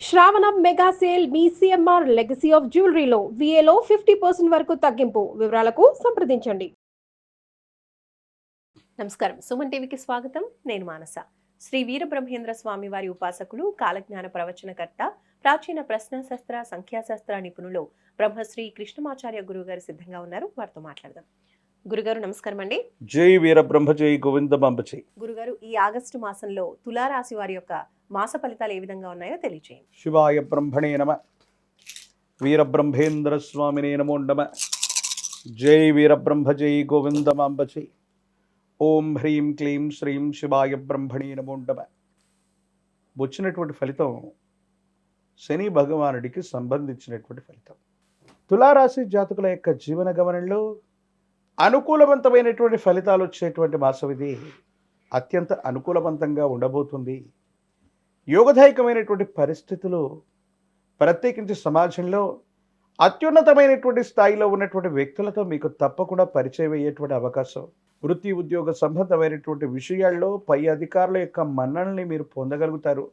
శ్రావణ mega sale మీ CMR legacy of జ్యువెలరీలో విఏలో ఫిఫ్టీ పర్సెంట్ వరకు తగ్గింపు వివరాలకు సంప్రదించండి. నమస్కారం. సుమన్ టీవీకి స్వాగతం. నేను మానస. శ్రీ వీరబ్రహ్మేంద్ర స్వామి వారి ఉపాసకులు కాలజ్ఞాన ప్రవచనకర్త ప్రాచీన ప్రశ్నశాస్త్ర సంఖ్యాశాస్త్ర నిపుణులు బ్రహ్మశ్రీ కృష్ణమాచార్య గురువు గారు సిద్ధంగా ఉన్నారు. వారితో మాట్లాడదాం. గురుగారు నమస్కారం అండి జై వీరబ్రహ్మ జై గోవిందమాంబ జై. గురుగారు ఈ ఆగస్టు మాసంలో తులారాశి వారి యొక్క మాస ఫలితాలు ఏ విధంగా ఉన్నాయో తెలియజేయండి శివాయ బ్రహ్మణే నమ. వీరబ్రహ్మేంద్ర స్వామినే నమో నమ. జై వీరబ్రహ్మ జై గోవిందమాంబ జై. ఓం హ్రీం క్లీం శ్రీం శివాయ బ్రహ్మణే నమో నమ. వచ్చినటువంటి ఫలితం శని భగవానుడికి సంబంధించినటువంటి ఫలితం. తులారాశి జాతకుల యొక్క జీవన గమనంలో అనుకూలవంతమైనటువంటి ఫలితాలు వచ్చేటువంటి మాసం ఇది. అత్యంత అనుకూలవంతంగా ఉండబోతుంది. యోగదాయకమైనటువంటి పరిస్థితులు ప్రత్యేకించి సమాజంలో అత్యున్నతమైనటువంటి స్థాయిలో ఉన్నటువంటి వ్యక్తులతో మీకు తప్పకుండా పరిచయం అయ్యేటువంటి అవకాశం. వృత్తి ఉద్యోగ సంబంధమైనటువంటి విషయాల్లో పై అధికారుల యొక్క మన్నల్ని మీరు పొందగలుగుతారు.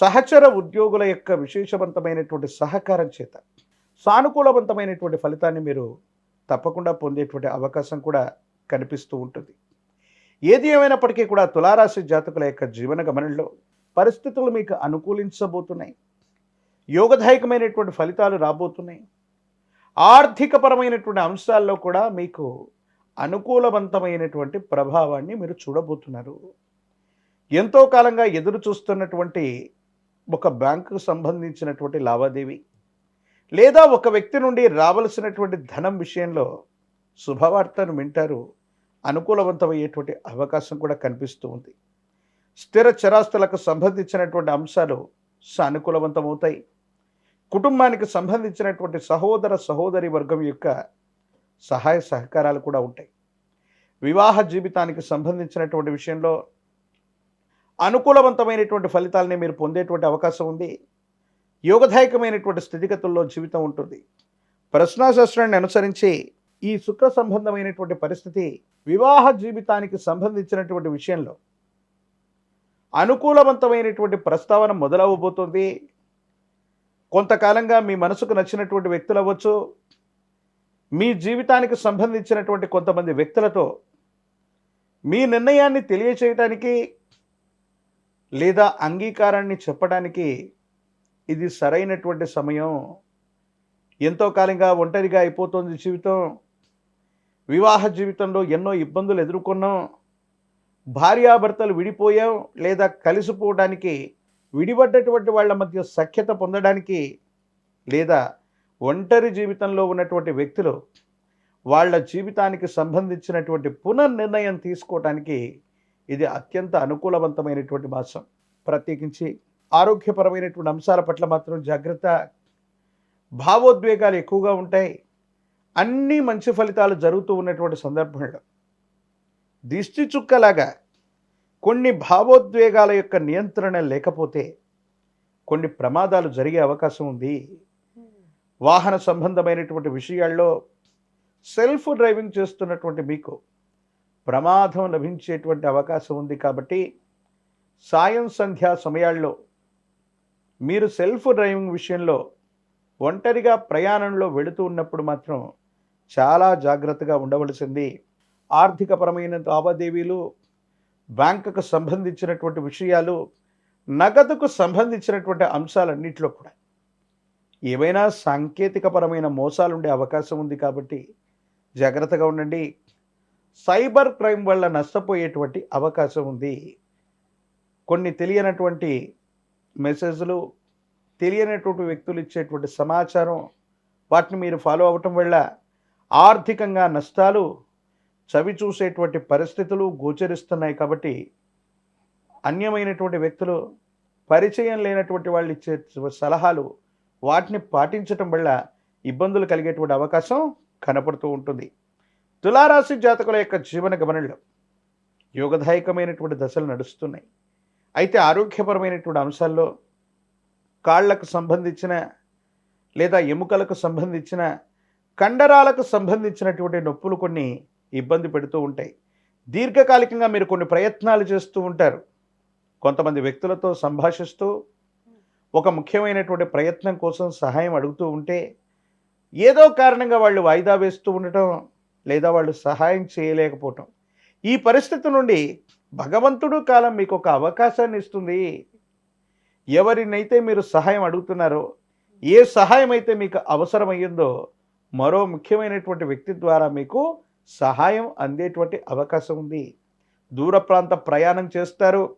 సహచర ఉద్యోగుల యొక్క విశేషవంతమైనటువంటి సహకారం చేత సానుకూలవంతమైనటువంటి ఫలితాన్ని మీరు తప్పకుండా పొందేటువంటి అవకాశం కూడా కనిపిస్తూ ఉంటుంది. ఏది ఏమైనప్పటికీ కూడా తులారాశి జాతకుల యొక్క జీవన గమనంలో పరిస్థితులు మీకు అనుకూలించబోతున్నాయి. యోగదాయకమైనటువంటి ఫలితాలు రాబోతున్నాయి. ఆర్థికపరమైనటువంటి అంశాల్లో కూడా మీకు అనుకూలవంతమైనటువంటి ప్రభావాన్ని మీరు చూడబోతున్నారు. ఎంతో కాలంగా ఎదురు చూస్తున్నటువంటి ఒక బ్యాంకుకు సంబంధించినటువంటి లావాదేవీ లేదా ఒక వ్యక్తి నుండి రావలసినటువంటి ధనం విషయంలో శుభవార్తను వింటారు అనుకూలవంతమయ్యేటువంటి అవకాశం కూడా కనిపిస్తూ ఉంది. స్థిర చరాస్తులకు సంబంధించినటువంటి అంశాలు సానుకూలవంతమవుతాయి. కుటుంబానికి సంబంధించినటువంటి సహోదర సహోదరి వర్గం యొక్క సహాయ సహకారాలు కూడా ఉంటాయి. వివాహ జీవితానికి సంబంధించినటువంటి విషయంలో అనుకూలవంతమైనటువంటి ఫలితాలని మీరు పొందేటువంటి అవకాశం ఉంది. యోగదాయకమైనటువంటి స్థితిగతుల్లో జీవితం ఉంటుంది. ప్రశ్నాశాస్త్రాన్ని అనుసరించి ఈ శుక్ర సంబంధమైనటువంటి పరిస్థితి వివాహ జీవితానికి సంబంధించినటువంటి విషయంలో అనుకూలవంతమైనటువంటి ప్రస్తావన మొదలవబోతుంది కొంతకాలంగా మీ మనసుకు నచ్చినటువంటి వ్యక్తులు అవ్వచ్చు. మీ జీవితానికి సంబంధించినటువంటి కొంతమంది వ్యక్తులతో మీ నిర్ణయాన్ని తెలియచేయటానికి లేదా అంగీకారాన్ని చెప్పడానికి ఇది సరైనటువంటి సమయం. ఎంతో కాలంగా ఒంటరిగా అయిపోతుంది జీవితం. వివాహ జీవితంలో ఎన్నో ఇబ్బందులు ఎదుర్కొన్నాం. భార్యాభర్తలు విడిపోయాం లేదా కలిసిపోవడానికి విడిపడ్డటువంటి వాళ్ళ మధ్య సఖ్యత పొందడానికి లేదా ఒంటరి జీవితంలో ఉన్నటువంటి వ్యక్తులు వాళ్ళ జీవితానికి సంబంధించినటువంటి పునర్నిర్ణయం తీసుకోవటానికి ఇది అత్యంత అనుకూలవంతమైనటువంటి మాసం. ప్రత్యేకించి ఆరోగ్యపరమైనటువంటి అంశాల పట్ల మాత్రం జాగ్రత్త భావోద్వేగాలు ఎక్కువగా ఉంటాయి. అన్ని మంచి ఫలితాలు జరుగుతూ ఉన్నటువంటి సందర్భంలో దిష్టి చుక్కలాగా కొన్ని భావోద్వేగాల యొక్క నియంత్రణ లేకపోతే కొన్ని ప్రమాదాలు జరిగే అవకాశం ఉంది. వాహన సంబంధమైనటువంటి విషయాల్లో సెల్ఫ్ డ్రైవింగ్ చేస్తున్నటువంటి మీకు ప్రమాదం లభించేటువంటి అవకాశం ఉంది కాబట్టి సాయం సంధ్యా సమయాల్లో మీరు సెల్ఫ్ డ్రైవింగ్ విషయంలో ఒంటరిగా ప్రయాణంలో వెళుతూ ఉన్నప్పుడు మాత్రం చాలా జాగ్రత్తగా ఉండవలసింది. ఆర్థికపరమైన లావాదేవీలు బ్యాంకుకు సంబంధించినటువంటి విషయాలు నగదుకు సంబంధించినటువంటి అంశాలన్నింటిలో కూడా ఏవైనా సాంకేతికపరమైన మోసాలు ఉండే అవకాశం ఉంది కాబట్టి జాగ్రత్తగా ఉండండి. సైబర్ క్రైమ్ వల్ల నష్టపోయేటువంటి అవకాశం ఉంది. కొన్ని తెలియనటువంటి మెసేజ్లు తెలియనటువంటి వ్యక్తులు ఇచ్చేటువంటి సమాచారం వాటిని మీరు ఫాలో అవ్వటం వల్ల ఆర్థికంగా నష్టాలు చవి చూసేటువంటి పరిస్థితులు గోచరిస్తున్నాయి కాబట్టి అన్యమైనటువంటి వ్యక్తులు పరిచయం లేనటువంటి వాళ్ళు ఇచ్చే సలహాలు వాటిని పాటించటం వల్ల ఇబ్బందులు కలిగేటువంటి అవకాశం కనపడుతూ ఉంటుంది. తులారాశి జాతకుల యొక్క జీవన గమనంలో యోగదాయకమైనటువంటి దశలు నడుస్తున్నాయి. అయితే ఆరోగ్యపరమైనటువంటి అంశాల్లో కాళ్ళకు సంబంధించిన లేదా ఎముకలకు సంబంధించిన కండరాలకు సంబంధించినటువంటి నొప్పులు కొన్ని ఇబ్బంది పెడుతూ ఉంటాయి. దీర్ఘకాలికంగా మీరు కొన్ని ప్రయత్నాలు చేస్తూ ఉంటారు. కొంతమంది వ్యక్తులతో సంభాషిస్తూ ఒక ముఖ్యమైనటువంటి ప్రయత్నం కోసం సహాయం అడుగుతూ ఉంటే ఏదో కారణంగా వాళ్ళు వాయిదా వేస్తూ ఉండటం లేదా వాళ్ళు సహాయం చేయలేకపోవటం. ఈ పరిస్థితి నుండి భగవంతుడు కాలం మీకు ఒక అవకాశాన్ని ఇస్తుంది. ఎవరినైతే మీరు సహాయం అడుగుతున్నారో ఏ సహాయం అయితే మీకు అవసరమయ్యిందో మరో ముఖ్యమైనటువంటి వ్యక్తి ద్వారా మీకు సహాయం అందేటువంటి అవకాశం ఉంది. దూర ప్రాంత ప్రయాణం చేస్తారు.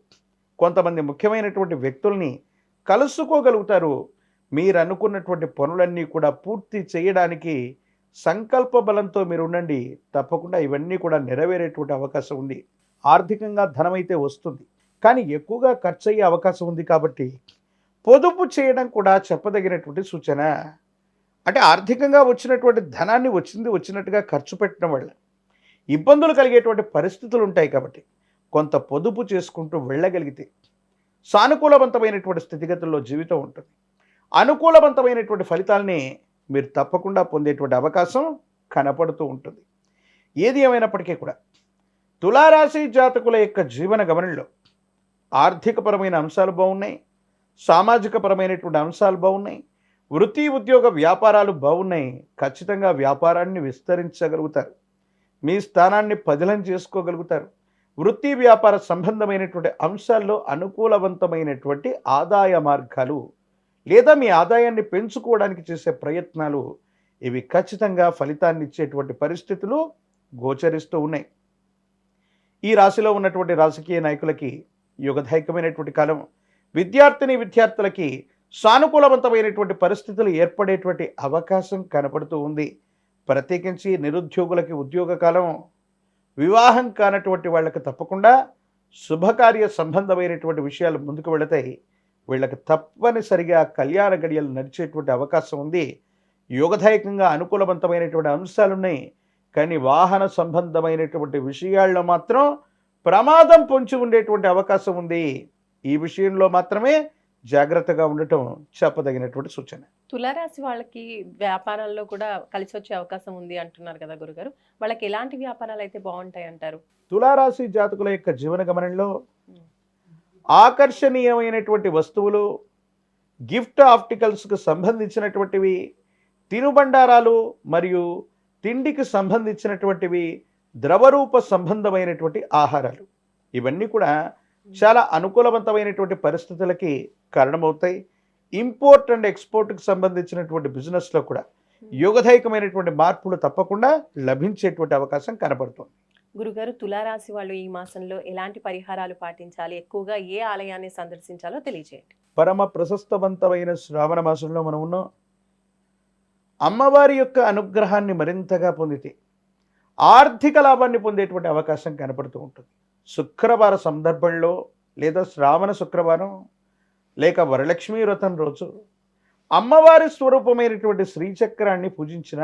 కొంతమంది ముఖ్యమైనటువంటి వ్యక్తుల్ని కలుసుకోగలుగుతారు. మీరు అనుకున్నటువంటి పనులన్నీ కూడా పూర్తి చేయడానికి సంకల్ప బలంతో మీరు ఉండండి. తప్పకుండా ఇవన్నీ కూడా నెరవేరేటువంటి అవకాశం ఉంది. ఆర్థికంగా ధనమైతే వస్తుంది. కానీ ఎక్కువగా ఖర్చు అయ్యే అవకాశం ఉంది కాబట్టి పొదుపు చేయడం కూడా చెప్పదగినటువంటి సూచన. అంటే ఆర్థికంగా వచ్చినటువంటి ధనాన్ని వచ్చింది వచ్చినట్టుగా ఖర్చు పెట్టడం వల్ల ఇబ్బందులు కలిగేటువంటి పరిస్థితులు ఉంటాయి కాబట్టి కొంత పొదుపు చేసుకుంటూ వెళ్ళగలిగితే సానుకూలవంతమైనటువంటి స్థితిగతుల్లో జీవితం ఉంటుంది. అనుకూలవంతమైనటువంటి ఫలితాల్ని మీరు తప్పకుండా పొందేటువంటి అవకాశం కనపడుతూ ఉంటుంది. ఏది ఏమైనప్పటికీ కూడా తులారాశి జాతకుల యొక్క జీవన గమనంలో ఆర్థికపరమైన అంశాలు బాగున్నాయి సామాజికపరమైనటువంటి అంశాలు బాగున్నాయి వృత్తి ఉద్యోగ వ్యాపారాలు బాగున్నాయి ఖచ్చితంగా వ్యాపారాన్ని విస్తరించగలుగుతారు మీ స్థానాన్ని పదిలం చేసుకోగలుగుతారు వృత్తి వ్యాపార సంబంధమైనటువంటి అంశాల్లో అనుకూలవంతమైనటువంటి ఆదాయ మార్గాలు లేదా మీ ఆదాయాన్ని పెంచుకోవడానికి చేసే ప్రయత్నాలు ఇవి ఖచ్చితంగా ఫలితాన్ని ఇచ్చేటువంటి పరిస్థితులు గోచరిస్తూ ఉన్నాయి. ఈ రాశిలో ఉన్నటువంటి రాజకీయ నాయకులకి యుగదాయకమైనటువంటి కాలం విద్యార్థిని విద్యార్థులకి సానుకూలవంతమైనటువంటి పరిస్థితులు ఏర్పడేటువంటి అవకాశం కనపడుతూ ఉంది. ప్రత్యేకించి నిరుద్యోగులకి ఉద్యోగ కాలం వివాహం కానటువంటి వాళ్ళకి తప్పకుండా శుభకార్య సంబంధమైనటువంటి విషయాలు ముందుకు వెళతాయి. వీళ్ళకి తప్పనిసరిగా కళ్యాణ గడియలు నడిచేటువంటి అవకాశం ఉంది. యోగదాయకంగా అనుకూలవంతమైనటువంటి అంశాలు ఉన్నాయి కానీ వాహన సంబంధమైనటువంటి విషయాల్లో మాత్రం ప్రమాదం పొంచి ఉండేటువంటి అవకాశం ఉంది. ఈ విషయంలో మాత్రమే జాగ్రత్తగా ఉండటం చెప్పదగినటువంటి సూచన. తులారాశి వాళ్ళకి వ్యాపారాల్లో కూడా కలిసి వచ్చే అవకాశం ఉంది అంటున్నారు కదా గురుగారు. వాళ్ళకి ఎలాంటి వ్యాపారాలు అయితే బాగుంటాయి అంటారు? తులారాశి జాతకుల యొక్క జీవన గమనంలో ఆకర్షణీయమైనటువంటి వస్తువులు గిఫ్ట్ ఆప్టికల్స్కు సంబంధించినటువంటివి తినుబండారాలు మరియు తిండికి సంబంధించినటువంటివి ద్రవరూప సంబంధమైనటువంటి ఆహారాలు. ఇవన్నీ కూడా చాలా అనుకూలవంతమైనటువంటి పరిస్థితులకి కారణమవుతాయి. ఇంపోర్ట్ అండ్ ఎక్స్పోర్ట్కి సంబంధించినటువంటి బిజినెస్లో కూడా యోగదాయకమైనటువంటి మార్పులు తప్పకుండా లభించేటువంటి అవకాశం కనబడుతుంది. గురుగారు తులారాశి వాళ్ళు ఈ మాసంలో ఎలాంటి పరిహారాలు పాటించాలి? ఎక్కువగా ఏ ఆలయాన్ని సందర్శించాలో తెలియజేయండి పరమ ప్రశస్తవంతమైన శ్రావణ మాసంలో మనం ఉన్నాం. అమ్మవారి యొక్క అనుగ్రహాన్ని మరింతగా పొందితే ఆర్థిక లాభాన్ని పొందేటువంటి అవకాశం కనపడుతూ ఉంటుంది. శుక్రవార సందర్భంలో లేదా శ్రావణ శుక్రవారం లేక వరలక్ష్మీ వ్రతం రోజు అమ్మవారి స్వరూపమైనటువంటి శ్రీచక్రాన్ని పూజించిన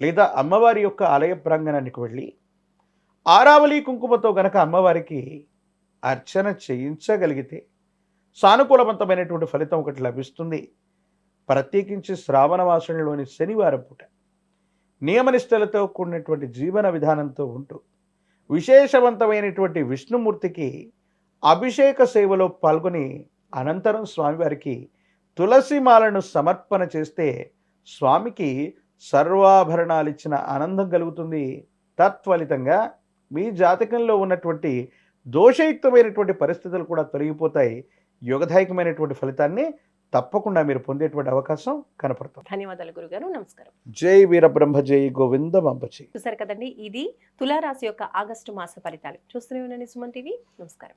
లేదా అమ్మవారి యొక్క ఆలయ ప్రాంగణానికి వెళ్ళి ఆరావళి కుంకుమతో గనక అమ్మవారికి అర్చన చేయించగలిగితే సానుకూలవంతమైనటువంటి ఫలితం ఒకటి లభిస్తుంది. ప్రత్యేకించి శ్రావణ మాసంలోని శనివారం పూట నియమనిష్టలతో కూడినటువంటి జీవన విధానంతో ఉంటూ విశేషవంతమైనటువంటి విష్ణుమూర్తికి అభిషేక సేవలో పాల్గొని అనంతరం స్వామివారికి తులసి మాలను సమర్పణ చేస్తే స్వామికి సర్వాభరణాలు ఇచ్చిన ఆనందం కలుగుతుంది. తత్ఫలితంగా మీ జాతకంలో ఉన్నటువంటి దోషయుక్తమైనటువంటి పరిస్థితులు కూడా తొలగిపోతాయి. యోగదాయకమైనటువంటి ఫలితాన్ని తప్పకుండా మీరు పొందేటువంటి అవకాశం కనపడుతుంది. ధన్యవాదాలు గురుగారు. నమస్కారం. జై వీరబ్రహ్మ జై గోవింద మంపచి చూసారు కదండి ఇది తులారాశి యొక్క ఆగస్టు మాస ఫలితాలు. చూస్తూనే ఉండండి సుమన్ టీవీ. నమస్కారం.